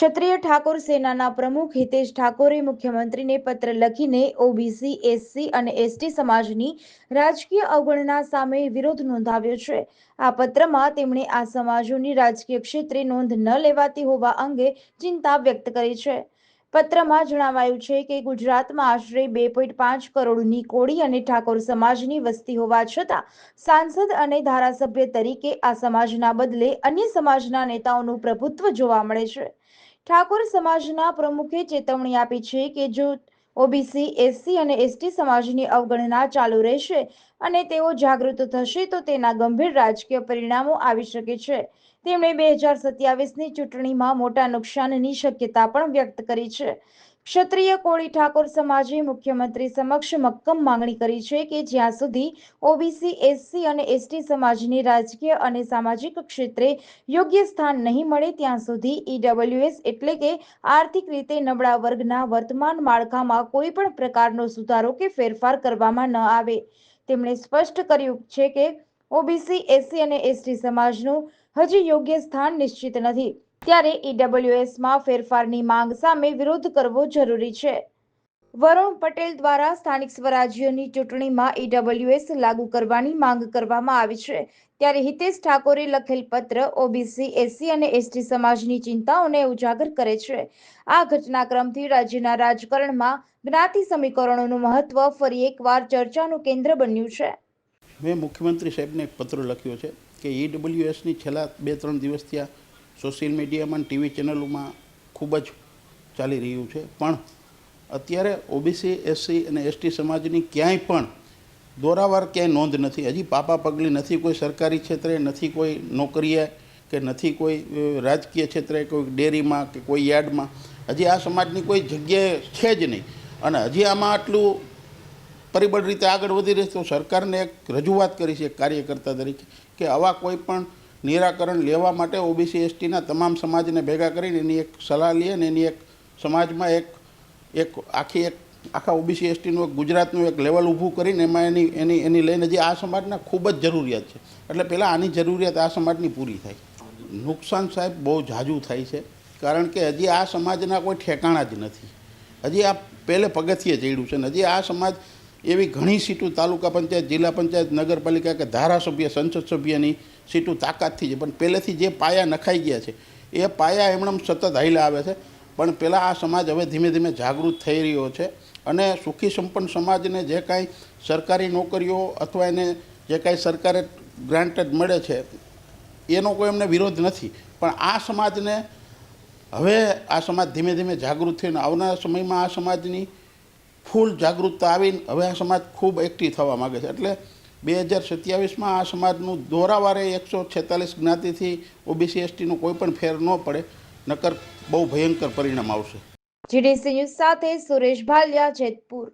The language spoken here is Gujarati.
ક્ષત્રિય ઠાકોર સેનાના પ્રમુખ હિતેશ ઠાકોરે મુખ્યમંત્રીને પત્ર લખીને ઓબીસી, એસસી અને એસટી સમાજની રાજકીય અવગણના સામે વિરોધ નોંધાવ્યો છે. આ પત્રમાં તેમણે આ સમાજોની રાજકીય ક્ષેત્રે નોંધ ન લેવાતી હોવા અંગે ચિંતા વ્યક્ત કરી છે. પત્રમાં જણાવાયું છે કે ગુજરાતમાં આશરે બે પોઈન્ટ પાંચ કરોડની કોળી અને ઠાકોર સમાજની વસ્તી હોવા છતાં સાંસદ અને ધારાસભ્ય તરીકે આ સમાજના બદલે અન્ય સમાજના નેતાઓનું પ્રભુત્વ જોવા મળે છે. ઠાકોર સમાજના પ્રમુખે ચેતવણી આપી છે કે જો ઓબીસી એસસી અને એસટી સમાજની અવગણના ચાલુ રહેશે અને તેઓ જાગૃત થશે, તો તેના ગંભીર રાજકીય પરિણામો આવી શકે છે. તેમણે બે હજાર સત્યાવીસની ચૂંટણીમાં મોટા નુકસાનની શક્યતા પણ વ્યક્ત કરી છે. ક્ષત્રિય કોળી ઠાકોર સમાજે મુખ્યમંત્રી સમક્ષ મક્કમ માંગણી કરી છે કે જ્યાં સુધી ઓબીસી, એસસી અને એસટી સમાજની રાજકીય અને સામાજિક ક્ષેત્રે યોગ્ય સ્થાન નહીં મળે, ત્યાં સુધી ઈડબ્લ્યુએસ એટલે કે આર્થિક રીતે નબળા વર્ગના વર્તમાન માળખામાં કોઈ પણ પ્રકારનો સુધારો કે ફેરફાર કરવામાં ન આવે. તેમણે સ્પષ્ટ કર્યું છે કે ઓબીસી, એસસી અને એસટી સમાજનું હજી યોગ્ય સ્થાન નિશ્ચિત નથી. ત્યારે ઈડબ્લ્યુએસમાં ફેરફારની માંગ સામે વિરોધ કરવો જરૂરી છે. વરુણ પટેલ દ્વારા સ્થાનિક સ્વરાજ્યની ચૂંટણીમાં ઈડબ્લ્યુએસ લાગુ કરવાની માંગ કરવામાં આવી છે. ત્યારે હિતેશ ઠાકોરે લખેલ પત્ર ઓબીસી, એસસી અને એસટી સમાજની ચિંતાઓને ઉજાગર કરે છે. આ ઘટનાક્રમથી રાજ્યના રાજકારણમાં જ્ઞાતિ સમીકરણોનું મહત્વ ફરી એકવાર ચર્ચાનું કેન્દ્ર બન્યું છે. મેં મુખ્યમંત્રી સાહેબને પત્ર લખ્યો છે કે ઈડબ્લ્યુએસની છેલ્લા બે ત્રણ દિવસથી આ સોશિયલ મીડિયામાં ટીવી ચેનલોમાં ખૂબ જ ચાલી રહ્યું છે. પણ અત્યારે ઓબીસી, એસસી અને એસટી સમાજની ક્યાંય પણ દોરાવાર ક્યાંય નોંધ નથી. હજી પાપા પગલી નથી કોઈ સરકારી ક્ષેત્રે, નથી કોઈ નોકરીએ કે નથી કોઈ રાજકીય ક્ષેત્રે, કોઈ ડેરીમાં કે કોઈ યાર્ડમાં. હજી આ સમાજની કોઈ જગ્યાએ છે જ નહીં. અને હજી આમાં આટલું પરિબળ રીતે આગળ વધી રહી તો સરકારને એક રજૂઆત કરી છે કાર્યકર્તા તરીકે કે આવા કોઈ પણ નિરાકરણ લેવા માટે ઓબીસી એસટીના તમામ સમાજને ભેગા કરીને એની એક સલાહ લઈએ અને એની એક સમાજમાં એક એક આખી એક, આખા ઓબીસી એસટીનું એક ગુજરાતનું એક લેવલ ઊભું કરીને એમાં એની એની એની લઈને જે આ સમાજના ખૂબ જ જરૂરિયાત છે. એટલે પહેલાં આની જરૂરિયાત આ સમાજની પૂરી થાય. નુકસાન સાહેબ બહુ ઝાઝું થાય છે, કારણ કે હજી આ સમાજના કોઈ ઠેકાણા જ નથી. હજી આ પહેલે પગથિયે ચડ્યું છે ને હજી આ સમાજ એવી ઘણી સીટો તાલુકા પંચાયત, જિલ્લા પંચાયત, નગરપાલિકા કે ધારાસભ્ય, સંસદ સભ્યની સીટો તાકાતથી છે. પણ પહેલેથી જે પાયા નખાઈ ગયા છે, એ પાયા એમણે સતત હાઈલા આવે છે. પણ પહેલાં આ સમાજ હવે ધીમે ધીમે જાગૃત થઈ રહ્યો છે અને સુખી સંપન્ન સમાજને જે કાંઈ સરકારી નોકરીઓ અથવા એને જે કાંઈ સરકારે ગ્રાન્ટેડ મળે છે, એનો કોઈ એમને વિરોધ નથી. પણ આ સમાજને હવે આ સમાજ ધીમે ધીમે જાગૃત થઈને આવનારા સમયમાં આ સમાજની ફૂલ જાગૃતતા આવીને હવે આ સમાજ ખૂબ એક્ટિવ થવા માગે છે. એટલે બે હજાર સત્યાવીસમાં આ સમાજનું દોરાવારે એકસો છેતાલીસ જ્ઞાતિથી ઓબીસી, એસટીનો કોઈ પણ ફેર ન પડે, નકર બહુ ભયંકર પરિણામ આવશે. જીડીસી ન્યૂઝ સાથે સુરેશ ભાલિયા, જેતપુર.